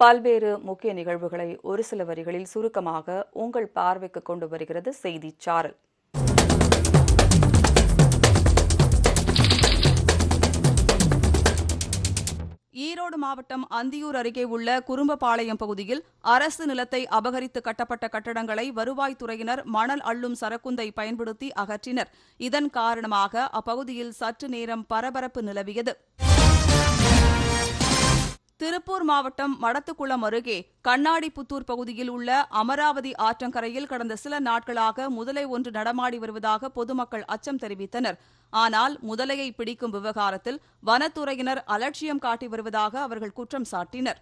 பல்வேறு முக்கிய நிகழ்வுகளை ஒரு சில வரிகளில் சுருக்கமாக உங்கள் பார்வைக்கு கொண்டு வருகிறது செய்திச் சாரல் ஈரோடு மாவட்டம் அந்தியூர் அருகே உள்ள குறும்பபாளையம் பகுதியில் அரசு நிலத்தை அபகரித்து கட்டப்பட்ட கட்டடங்களை வருவாய்த்துறையினர் மணல் அள்ளும் சரக்குந்தை பயன்படுத்தி அகற்றினர். இதன் காரணமாக அப்பகுதியில் சற்று நேரம் பரபரப்பு நிலவியது. திருப்பூர் மாவட்டம் மடத்துக்குளம் அருகே கண்ணாடிப்புத்தூர் பகுதியில் உள்ள அமராவதி ஆற்றங்கரையில் கடந்த சில நாட்களாக முதலை ஒன்று நடமாடி வருவதாக பொதுமக்கள் அச்சம் தெரிவித்தனர். ஆனால் முதலையை பிடிக்கும் விவகாரத்தில் வனத்துறையினர் அலட்சியம் காட்டி வருவதாக அவர்கள் குற்றம் சாட்டினர்.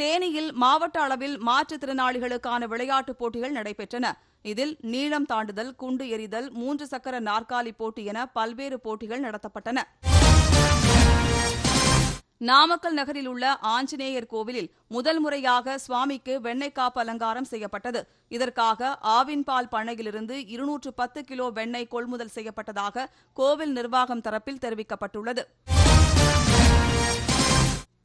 தேனியில் மாவட்ட அளவில் மாற்றுத்திறனாளிகளுக்கான விளையாட்டுப் போட்டிகள் நடைபெற்றன. இதில் நீளம் தாண்டுதல் குண்டு எறிதல் மூன்று சக்கர நாற்காலி போட்டி என பல்வேறு போட்டிகள் நடத்தப்பட்டன. நாமக்கல் நகரில் உள்ள ஆஞ்சநேயர் கோவிலில் முதல் முறையாக சுவாமிக்கு வெண்ணெய் காப்பு அலங்காரம் செய்யப்பட்டது. இதற்காக ஆவின்பால் பண்ணையிலிருந்து இருநூற்று பத்து கிலோ வெண்ணெய் கொள்முதல் செய்யப்பட்டதாக கோவில் நிர்வாகம் தரப்பில் தெரிவிக்கப்பட்டுள்ளது.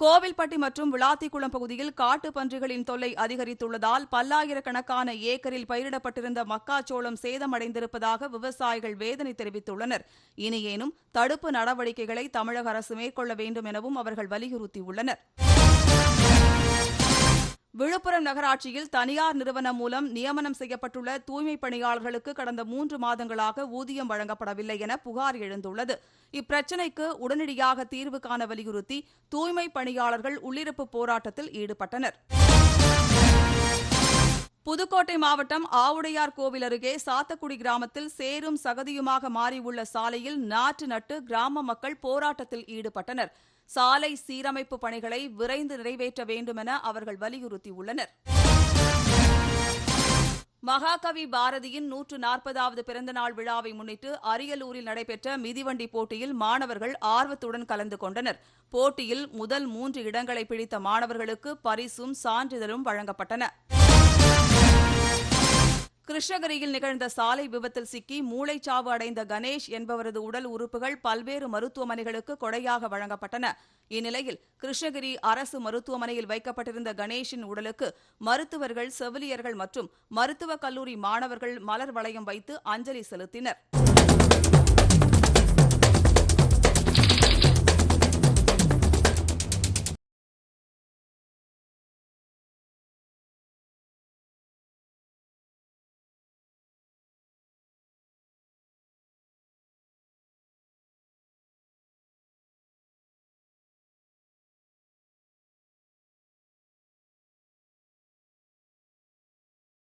கோவில்பட்டி மற்றும் விளாத்திக்குளம் பகுதியில் காட்டு பன்றிகளின் தொல்லை அதிகரித்துள்ளதால் பல்லாயிரக்கணக்கான ஏக்கரில் பயிரிடப்பட்டிருந்த மக்காச்சோளம் சேதமடைந்திருப்பதாக விவசாயிகள் வேதனை தெரிவித்துள்ளனர். இனியேனும் தடுப்பு நடவடிக்கைகளை தமிழக அரசு மேற்கொள்ள வேண்டும் எனவும் அவர்கள் வலியுறுத்தியுள்ளனர். விழுப்புரம் நகராட்சியில் தனியார் நிறுவனம் மூலம் நியமனம் செய்யப்பட்டுள்ள தூய்மைப் பணியாளர்களுக்கு கடந்த மூன்று மாதங்களாக ஊதியம் வழங்கப்படவில்லை என புகார் எழுந்துள்ளது. இப்பிரச்சினைக்கு உடனடியாக தீர்வு காண வலியுறுத்தி தூய்மைப் பணியாளர்கள் உள்ளிருப்பு போராட்டத்தில் ஈடுபட்டனர். புதுக்கோட்டை மாவட்டம் ஆவுடையார் கோவில் அருகே சாத்தக்குடி கிராமத்தில் சேரும் சகதியுமாக மாறியுள்ள சாலையில் நாற்று நட்டு கிராம மக்கள் போராட்டத்தில் ஈடுபட்டனர். சாலை சீரமைப்பு பணிகளை விரைந்து நிறைவேற்ற வேண்டுமென அவர்கள் வலியுறுத்தியுள்ளனர். மகாகவி பாரதியின் நூற்று நாற்பதாவது பிறந்தநாள் விழாவை முன்னிட்டு அரியலூரில் நடைபெற்ற மிதிவண்டி போட்டியில் மாணவர்கள் ஆர்வத்துடன் கலந்து கொண்டனர். போட்டியில் முதல் மூன்று இடங்களை பிடித்த மாணவர்களுக்கு பரிசும் சான்றிதழும் வழங்கப்பட்டன. கிருஷ்ணகிரியில் நிகழ்ந்த சாலை விபத்தில் சிக்கி மூளைச்சாவு அடைந்த கணேஷ் என்பவரது உடல் உறுப்புகள் பல்வேறு மருத்துவமனைகளுக்கு கொடையாக வழங்கப்பட்டன. இந்நிலையில் கிருஷ்ணகிரி அரசு மருத்துவமனையில் வைக்கப்பட்டிருந்த கணேஷின் உடலுக்கு மருத்துவர்கள் செவிலியர்கள் மற்றும் மருத்துவக் கல்லூரி மாணவர்கள் மலர் வளையம் வைத்து அஞ்சலி செலுத்தினர்.